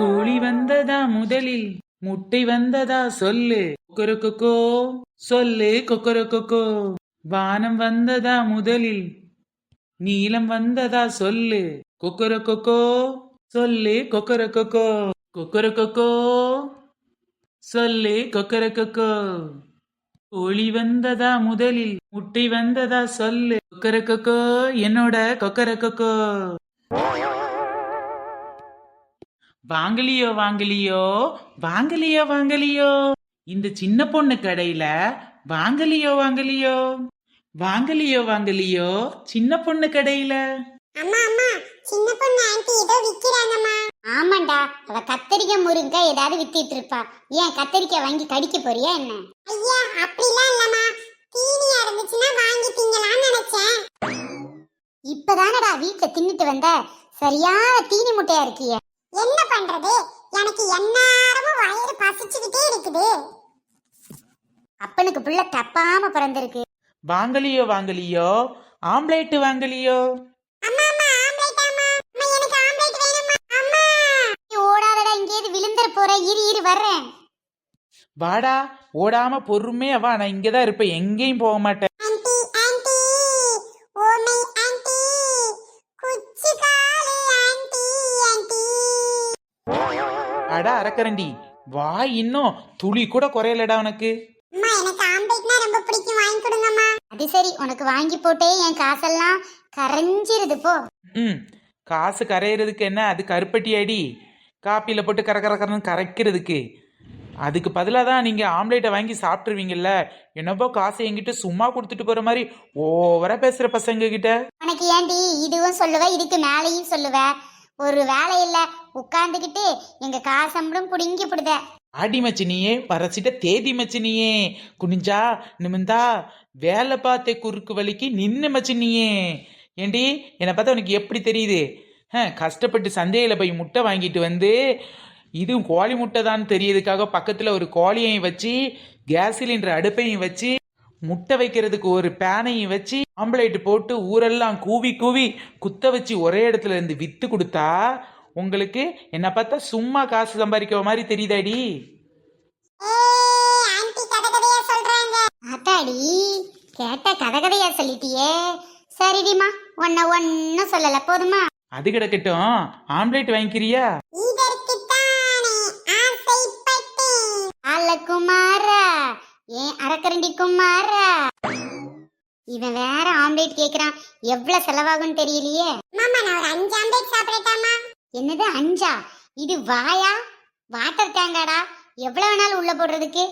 கோழி வந்ததா முதலில்? முட்டை வந்ததா சொல்லு. கொக்கரொக்கோ சொல்லு கொக்கரக்கோ வானம் வந்ததா முதலில்? நீலம் வந்ததா சொல்லு. கொக்கரக்கோ சொல்லு கொக்கரக்கோ கொக்கரக்கோ சொல்லு கொக்கரக்கோ கோழி வந்ததா முதலில்? முட்டை வந்ததா சொல்லு. கொக்கரக்கோ என்னோட கொக்கரக்கோ வாங்கலியோ வாங்கலியோ வாங்கலியோ வாங்கலியோ. இந்த சின்ன பொண்ணு கடையில வாங்கலியோ வாங்கலியோ வாங்கலியோ வாங்கலியோ சின்ன பொண்ணு கடையில. அம்மா அம்மா சின்ன பொண்ணு ஆன்ட்டி ஏதோ விக்கிறாங்கம்மா. ஆமாண்டா அவ கத்தரிக்காய் முருங்கை ஏதாவது வித்திட்டு இருப்பா. ஏன் கத்தரிக்காய் வாங்கி கடிக்க போறியா என்ன? ஐயா அப்படிலாம் இல்லம்மா. தீனியா இருந்துச்சுன்னா வாங்கி திங்கலாம்னு நினைச்சேன். இப்பதானடா வீட்ல தின்னுட்டு வந்த. சரியான தீனி முட்டையா இருக்கிய. பண்றது எனக்கு எந்நேரமும் வயிறு பசிச்சுக்கிட்டே இருக்குது. அப்பனுக்கு புள்ள தப்பாம பிறந்திருக்கு. வாங்கலியோ வாங்கலியோ? ஆம்லேட் வாங்கலியோ ஓடாதடா விழுந்துற போற. இரு இரு வர்றேன். வாடா ஓடாம பொறுமையா வா. நான் இங்கதான் இருப்பேன். எங்கேயும் போக மாட்டேன். அடா அரக்கரண்டி வா இன்னும் துளி கூட குறையலடா உனக்கு. அம்மா எனக்கு ஆம்லேட்னா ரொம்ப பிடிக்கும். வாங்கி கொடுங்கம்மா. அது சரி உனக்கு வாங்கி போட்டே என் காசெல்லாம் கரைஞ்சிருது போ. ம் காசு கரையிறதுக்கு என்ன? அது கருப்பட்டி அடி காப்பியில் போட்டு கர கர கரன்னு கரைக்கிறதுக்கு. அதுக்கு பதிலாக தான் நீங்கள் ஆம்லேட்டை வாங்கி சாப்பிட்ருவீங்கல்ல என்னப்போ காசை என்கிட்ட சும்மா கொடுத்துட்டு போகிற மாதிரி ஓவரா பேசுகிற பசங்க கிட்ட உனக்கு ஏன்டி இதுவும் சொல்லுவ இதுக்கு மேலேயும் சொல்லுவ? ஒரு வேலை இல்ல உட்கார்ந்துகிட்டு எங்க காசம்பளும் புடுங்கி புடுத. அடி மச்சினியே பறச்சிட்ட தேதி மச்சினியே. குனிஞ்சா நிமிந்தா வேலை பார்த்த குறுக்கு வலிக்கு நின்று மச்சினியே. ஏண்டி என்னை பார்த்தா உனக்கு எப்படி தெரியுது? ஹ, கஷ்டப்பட்டு சந்தையில் போய் முட்டை வாங்கிட்டு வந்து இது கோழி முட்டை தான் தெரியறதுக்காக பக்கத்தில் ஒரு கோழியையும் வச்சு கேஸ் சிலிண்டர் அடுப்பையும் வச்சு முட்டை வைக்கிறதுக்கு ஒரு பேனையும் வச்சு ஆம்பளைட்டு போட்டு ஊரெல்லாம் கூவி கூவி குத்த வச்சு ஒரே இடத்துல இருந்து வித்து கொடுத்தா உங்களுக்கு என்ன பார்த்தா சும்மா காசு சம்பாதிக்கிற மாதிரி தெரியுதாடி? அத்தாடி கேட்ட கதை கதையா சொல்லிட்டியே. சரிடிமா உன்ன ஒன்னும் சொல்லல போதுமா? அது கிடக்கட்டும். ஆம்லேட் வாங்கிக்கிறியா? அல்ல குமாரா ஏன் அரக்கரண்டி குமாரா? இவன் வேற ஆம்லேட் கேக்குறான். எவ்வளவு செலவாகும் தெரியலையே. மாமா நான் ஒரு அஞ்சு ஆம்லேட் சாப்பிடட்டாமா? என்னது அஞ்சா? இது வாயா? வாட்டர் டேங்காடா எவ்வளவு வேணாலும் உள்ள போடுறதுக்கு?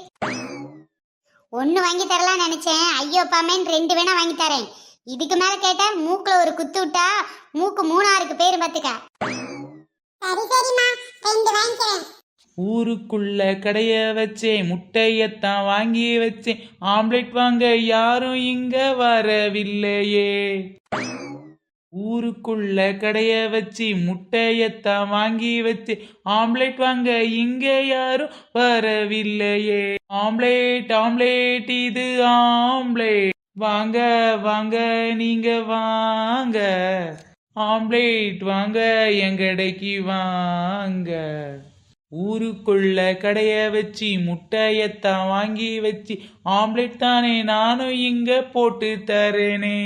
ஒன்னு வாங்கி தரலாம் நினைச்சேன். ஐயோ பாமேன்னு ரெண்டு வேணா வாங்கி தரேன். இதுக்கு மேல கேட்டா மூக்குல ஒரு குத்து விட்டா மூக்கு மூணாருக்கு பேரு பாத்துக்க. சரி சரிம்மா. ரெண்டு வாங்கிக்கிறேன். ஊருக்குள்ள கடைய வச்சேன் முட்டையத்தான் வாங்கி வச்சேன். ஆம்லேட் வாங்க யாரும் இங்க வரவில்லையே. ஊருக்குள்ள கடைய வச்சு முட்டையத்தான் வாங்கி வச்சு ஆம்லேட் வாங்க இங்க யாரும் வரவில்லையே. ஆம்லேட் ஆம்லேட் இது ஆம்லேட். வாங்க வாங்க நீங்க வாங்க. ஆம்லேட் வாங்க என் கடைக்கு வாங்க. ஊருக்குள்ள கடைய வச்சு முட்டையத்தான் வாங்கி வச்சு ஆம்லேட் தானே நானும் இங்க போட்டு தரேனே.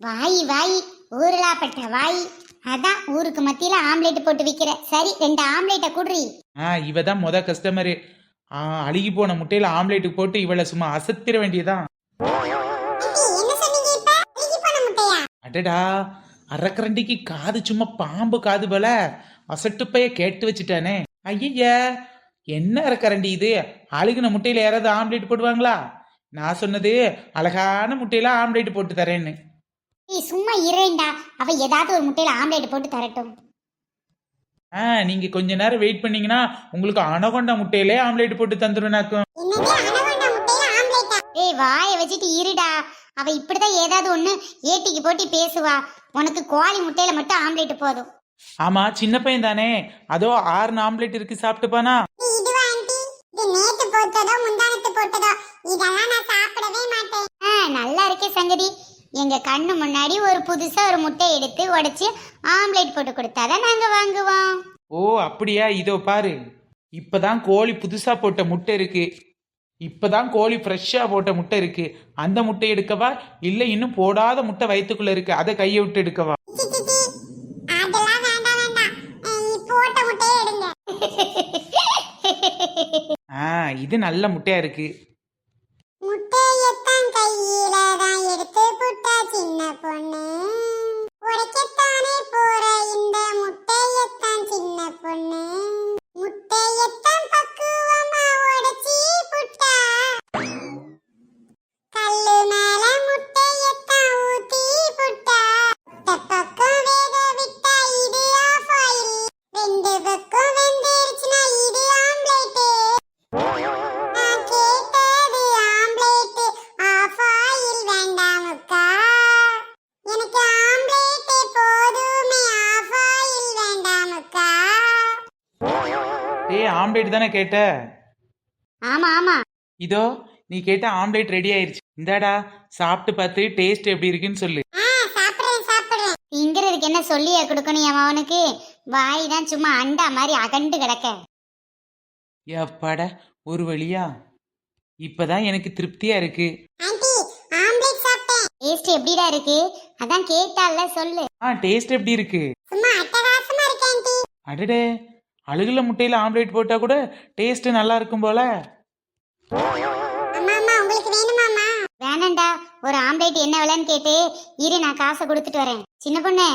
வாய் வாய் ஊருலாப்பட்ட வாய். அதான் ஊருக்கு மத்தியில ஆம்லேட் போட்டு விக்கிற. சரி ரெண்டு ஆம்லேட்டை குடுறி. ஆ இவ தான் முத கஸ்டமரு அழுகி போன முட்டையில ஆம்லேட்டு போட்டு இவளை சும்மா அசத்திர வேண்டியதான் அடடா அரக்கரண்டிக்கு காது சும்மா பாம்பு காது போல அசட்டுப்பைய கேட்டு வச்சுட்டானே. ஐய என்ன அரக்கரண்டி இது? அழுகின முட்டையில யாராவது ஆம்லேட் போடுவாங்களா? நான் சொன்னது அழகான முட்டையில ஆம்லேட் போட்டு தரேன்னு. நீ சும்மா இரேண்டா அவ ஏதாவது ஒரு முட்டையில ஆம்லேட் போட்டு தரட்டும். ஆ நீங்க கொஞ்ச நேரம் வெயிட் பண்ணீங்கன்னா உங்களுக்கு அனகொண்டா முட்டையிலே ஆம்லேட் போட்டு தந்துருனாக்கும் ஏய் வாயை வச்சுட்டு இருடா. அவ இப்படிதான் ஏதாவது ஒண்ணு ஏட்டிக்கு போட்டி பேசுவா. உனக்கு கோழி முட்டையில மட்டும் ஆம்லேட் போதும். ஆமா சின்ன பையன் தானே. அதோ ஆறு ஆம்லேட் இருக்கு ஆண்டி? இது நேத்து போட்டதோ முந்தானத்து போட்டதோ இதெல்லாம் நான் சாப்பிடவே மாட்டேன். நல்லா இருக்கே சங்கதி. எங்க கண்ணு முன்னாடி ஒரு புதுசா ஒரு முட்டை எடுத்து உடைச்சு ஆம்லேட் போட்டு கொடுத்தாதான் நாங்க வாங்குவோம். ஓ அப்படியா? இதோ பாரு. இப்பதான் கோழி புதுசா போட்ட முட்டை இருக்கு. இப்பதான் கோழி ஃப்ரெஷ்ஷாக போட்ட முட்டை இருக்கு. அந்த முட்டை எடுக்கவா? இல்லை இன்னும் போடாத முட்டை வயிற்றுக்குள்ளே இருக்கு. அதை கையை விட்டு எடுக்கவா? ஆ இது நல்ல முட்டையா இருக்கு. முட்டையத்தான் பக்குவமா உடைச்சி புட்டா? ஆம்லேட் தானே கேட்ட? ஆமா ஆமா. இதோ நீ கேட்ட ஆம்லேட் ரெடி ஆயிருச்சு. இந்தாடா சாப்பிட்டு பார்த்து டேஸ்ட் எப்படி இருக்குன்னு சொல்லு. திங்கிறதுக்கு என்ன சொல்லியா கொடுக்கணும் என் மவனுக்கு வாய் தான் சும்மா அண்டா மாதிரி அகண்டு கிடக்க. எப்பாட ஒரு வழியா? இப்பதான் எனக்கு திருப்தியா இருக்கு. டேஸ்ட் எப்படிடா இருக்கு? அதான் கேட்டால சொல்லு. ஆ டேஸ்ட் எப்படி இருக்கு? சும்மா அட்டகாசமா இருக்கு ஆண்டி. அடடே அழுகுல முட்டையில ஆம்லேட் போட்டா கூட டேஸ்ட் நல்லா இருக்கும் போல. வேணாண்டா. ஒரு ஆம்லேட் என்ன விலைன்னு கேட்டு இரு நான் காசை கொடுத்துட்டு வரேன். சின்ன பொண்ணு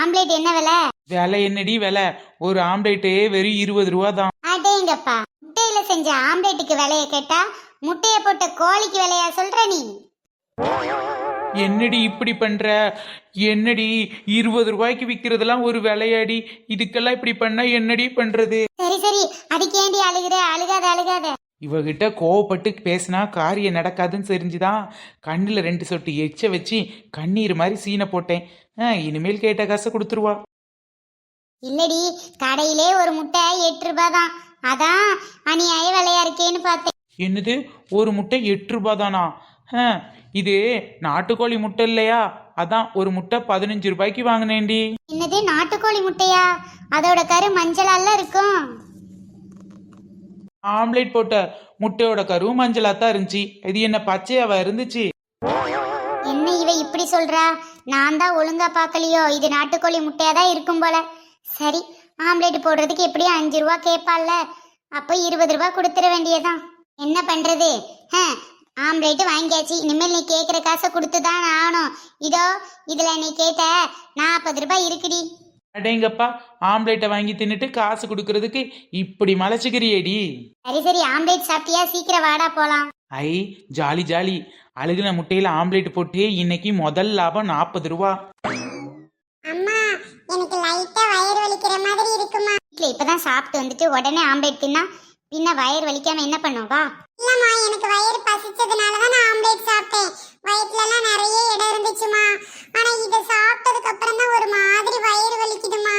ஆம்லேட் என்ன விலை? விலை என்னடி விலை? ஒரு ஆம்லேட்டே வெறும் இருபது ரூபா தான். அடேங்கப்பா முட்டையில செஞ்ச ஆம்லேட்டுக்கு விலைய கேட்டா முட்டைய போட்ட கோழிக்கு விலையா சொல்ற நீ? என்னடி இப்படி பண்ற? என்னடி இருபது ரூபாய்க்கு விற்கிறதெல்லாம் ஒரு விலையாடி இதுக்கெல்லாம் இப்படி பண்ணா என்னடி பண்றது? சரி சரி. அதுக்கு ஏண்டி அழுகுற? அழுகாத அழுகாத. இவகிட்ட கோவப்பட்டு பேசினா காரியம் நடக்காதுன்னு தெரிஞ்சுதான் கண்ணில் ரெண்டு சொட்டு எச்ச வச்சு கண்ணீர் மாதிரி சீனை போட்டேன். இனிமேல் கேட்ட காசை கொடுத்துருவா. இல்லடி கடையிலே ஒரு முட்டை எட்டு ரூபாய் தான் அதான் அநியாய விலையா இருக்கேன்னு பார்த்தேன். என்னது? ஒரு முட்டை எட்டு ரூபாய் தானா இது நாட்டுக்கோழி முட்டை இல்லையா? அதான் ஒரு முட்டை பதினஞ்சு ரூபாய்க்கு வாங்கினேன்டி. என்னது நாட்டுக்கோழி முட்டையா? அதோட கரு மஞ்சளால இருக்கும். ஆம்லேட் போட்ட முட்டையோட கருவும் மஞ்சளா தான் இருந்துச்சு. இது என்ன பச்சையாவா இருந்துச்சு? என்ன இவ இப்படி சொல்றா? நான் தான் ஒழுங்கா பார்க்கலையோ? இது நாட்டுக்கோழி முட்டையா தான் இருக்கும் போல. சரி ஆம்லேட் போடுறதுக்கு எப்படியும் அஞ்சு ரூபா கேட்பாள்ல. அப்போ இருபது ரூபா கொடுத்துட வேண்டியதான் என்ன பண்றது? ஹ, ஆம்லேட் வாங்கியாச்சு. இனிமேல் நீ கேட்குற காசை கொடுத்து தான் ஆகணும். இதோ இதுல நீ கேட்ட நாற்பது ரூபாய் இருக்குடி. அடேங்கப்பா ஆம்லேட்டை வாங்கி தின்னுட்டு காசு கொடுக்கறதுக்கு இப்படி மலைச்சுக்கிறியேடி. சரி சரி ஆம்லேட் சாப்பிட்டியா? சீக்கிரம் வாடா போலாம். ஐ ஜாலி ஜாலி. அழுகுன முட்டையில ஆம்லேட் போட்டு இன்னைக்கு முதல் லாபம் நாற்பது ரூபா. அம்மா எனக்கு லைட்டா வயிறு வலிக்கிற மாதிரி இருக்குமா? வீட்ல இப்பதான் சாப்பிட்டு வந்துட்டு உடனே ஆம்லேட் தின்னா பின்ன வயிறு வலிக்காம என்ன பண்ணும் வா இல்லம்மா எனக்கு வயிறு பசிச்சதுனால தான் நான் ஆம்லேட் சாப்பிட்டேன். வயிற்றுல எல்லாம் நிறைய இடம் இருந்துச்சுமா. ஆனா இத சாப்பிட்டதுக்கு அப்புறம் தான் ஒரு மாதிரி வயிறு வலிக்குதுமா.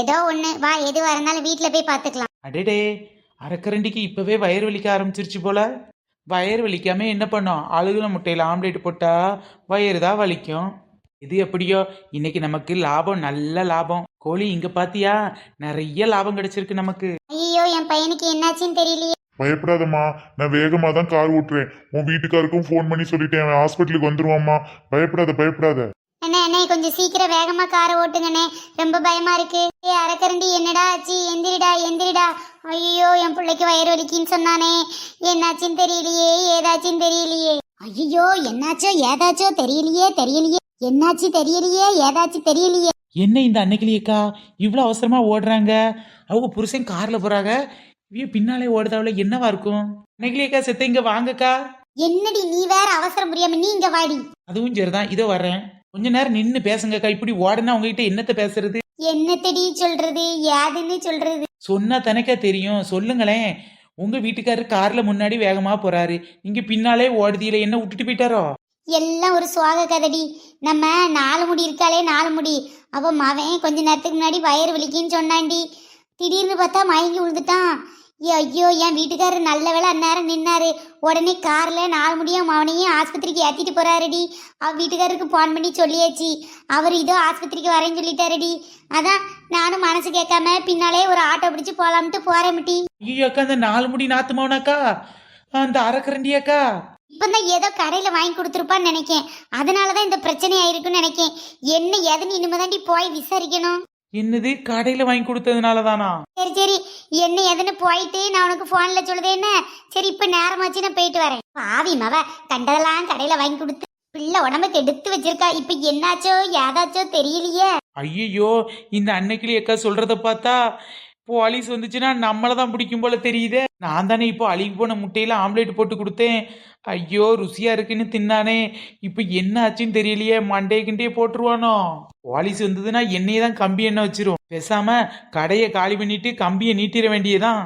ஏதோ ஒண்ணு. வா எதுவா இருந்தாலும் வீட்ல போய் பாத்துக்கலாம் அடடே அரைக்கரண்டிக்கு இப்பவே வயிறு வலிக்க ஆரம்பிச்சிருச்சு போல. வயிறு வலிக்காம என்ன பண்ணோம்? அழுகுன முட்டையில ஆம்லேட் போட்டா வயிறு தான் வலிக்கும். இது எப்படியோ? இன்னைக்கு நமக்கு லாபம் நல்ல லாபம். கோழி இங்க பாத்தியா? நிறைய லாபம் கிடைச்சிருக்கு நமக்கு. ஐயோ என் பையனுக்கு என்னாச்சுன்னு தெரியலையே. பயப்படாதம்மா. நான் வேகமா தான் கார் ஓட்டுறேன். உன் வீட்டுக்காருக்கும் ஃபோன் பண்ணி சொல்லிட்டேன். அவன் ஹாஸ்பிட்டலுக்கு வந்துருவாம்மா. பயப்படாத பயப்படாத. அண்ணே அண்ணே கொஞ்சம் சீக்கிரம் வேகமா காரை ஓட்டுங்கண்ணே. ரொம்ப பயமா இருக்கு. ஏ அரக்கரண்டி என்னடா ஆச்சு? எந்திரிடா எந்திரிடா. ஐயோ என் பிள்ளைக்கு வயிறு வலிக்குன்னு சொன்னானே. என்னாச்சுன்னு தெரியலையே ஏதாச்சும் தெரியலையே. ஐயோ என்னாச்சோ ஏதாச்சோ தெரியலையே தெரியலையே. என்னாச்சு தெரியலையே ஏதாச்சும் தெரியலையே. என்ன இந்த அன்னைக்கிளியக்கா இவ்வளோ அவசரமா ஓடுறாங்க. அவங்க புருஷன் கார்ல போறாங்க. இவ பின்னாலே ஓடுதாவுல என்னவா இருக்கும்? அன்னைக்கிளியக்கா செத்த இங்க வாங்கக்கா. என்னடி நீ வேற அவசரம் புரியாம நீ இங்க வாடி. அதுவும் சரிதான் இதோ வர்றேன். கொஞ்ச நேரம் நின்னு பேசுங்கக்கா இப்படி ஓடுனா உங்ககிட்ட என்னத்த பேசுறது? என்னத்தடி சொல்றது யாதுன்னு சொல்றது? சொன்னா தனக்கா தெரியும். சொல்லுங்களேன். உங்க வீட்டுக்காரர் கார்ல முன்னாடி வேகமா போறாரு. இங்க பின்னாலே ஓடுதியில என்ன விட்டுட்டு போயிட்டாரோ? எல்லாம் ஒரு சுவாக கதடி. நம்ம நாலு முடி இருக்காளே நாலு முடி. அவ மவன் கொஞ்ச நேரத்துக்கு முன்னாடி வயிறு வலிக்குன்னு சொன்னாண்டி. திடீர்னு பார்த்தா மயங்கி விழுந்துட்டான் ஐயோ என் வீட்டுக்காரர் நல்ல வேளை அந்நேரம் நின்னாரு. உடனே கார்ல நாலு முடியும் அவனையும் ஆஸ்பத்திரிக்கு ஏத்திட்டு போறாருடி. அவ வீட்டுக்காரருக்கு ஃபோன் பண்ணி சொல்லியாச்சு. அவர் இதோ ஆஸ்பத்திரிக்கு வரேன்னு சொல்லிட்டாருடி. அதான் நானும் மனசு கேட்காம பின்னாலே ஒரு ஆட்டோ பிடிச்சு போலாம்ட்டு போறேன் மிட்டி. ஐயோ அக்கா அந்த நாலு முடி நாத்துமாவனாக்கா அந்த அரைக்கரண்டி அக்கா இப்பதான் ஏதோ கடையில வாங்கி கொடுத்துருப்பான்னு நினைக்கேன். அதனாலதான் இந்த பிரச்சனை ஆயிருக்குன்னு நினைக்கேன். என்ன எதுன்னு இனிமேதாண்டி போய் விசாரிக்கணும். என்னது கடையில வாங்கி கொடுத்ததுனால தானா சரி சரி. என்ன எதுன்னு போயிட்டு நான் உனக்கு போன்ல சொல்லுதேன் என்ன? சரி இப்ப நேரமாச்சு நான் போயிட்டு வரேன். பாவி மவ கண்டதெல்லாம் கடையில வாங்கி கொடுத்து பிள்ளை உடம்புக்கு எடுத்து வச்சிருக்கா. இப்ப என்னாச்சோ ஏதாச்சோ தெரியலையே. ஐயோ இந்த அன்னைக்கிளி அக்கா சொல்றத பார்த்தா போலீஸ் வந்துச்சுன்னா நம்மளை தான் பிடிக்கும் போல தெரியுதே. நான் தானே இப்போ அழுகி போன முட்டையில் ஆம்லேட் போட்டு கொடுத்தேன். ஐயோ ருசியாக இருக்குன்னு தின்னானே. இப்போ என்ன ஆச்சுன்னு தெரியலையே மண்டே கிண்டே போட்டுருவானோ போலீஸ் வந்ததுன்னா என்னையே தான் கம்பி எண்ணெய் வச்சிரும். பேசாம கடையை காலி பண்ணிட்டு கம்பியை நீட்டிட வேண்டியதான்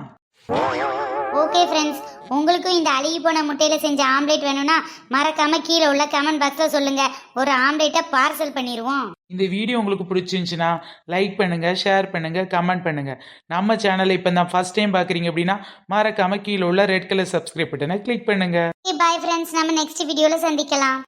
ஓகே ஃப்ரெண்ட்ஸ் உங்களுக்கும் இந்த அழுகி போன முட்டையில செஞ்ச ஆம்லேட் வேணும்னா மறக்காம கீழே உள்ள கமெண்ட் பாக்ஸ்ல சொல்லுங்க. ஒரு ஆம்லேட்டை பார்சல் பண்ணிடுவோம் இந்த வீடியோ உங்களுக்கு பிடிச்சிருந்துச்சுன்னா லைக் பண்ணுங்க ஷேர் பண்ணுங்க கமெண்ட் பண்ணுங்க. நம்ம சேனலை இப்போ தான் ஃபர்ஸ்ட் டைம் பார்க்குறீங்க அப்படின்னா மறக்காம கீழே உள்ள ரெட் கலர் சப்ஸ்கிரைப் பட்டனை கிளிக் பண்ணுங்க. பாய் ஃப்ரெண்ட்ஸ் நம்ம நெக்ஸ்ட் வீடியோல சந்திக்கலாம்.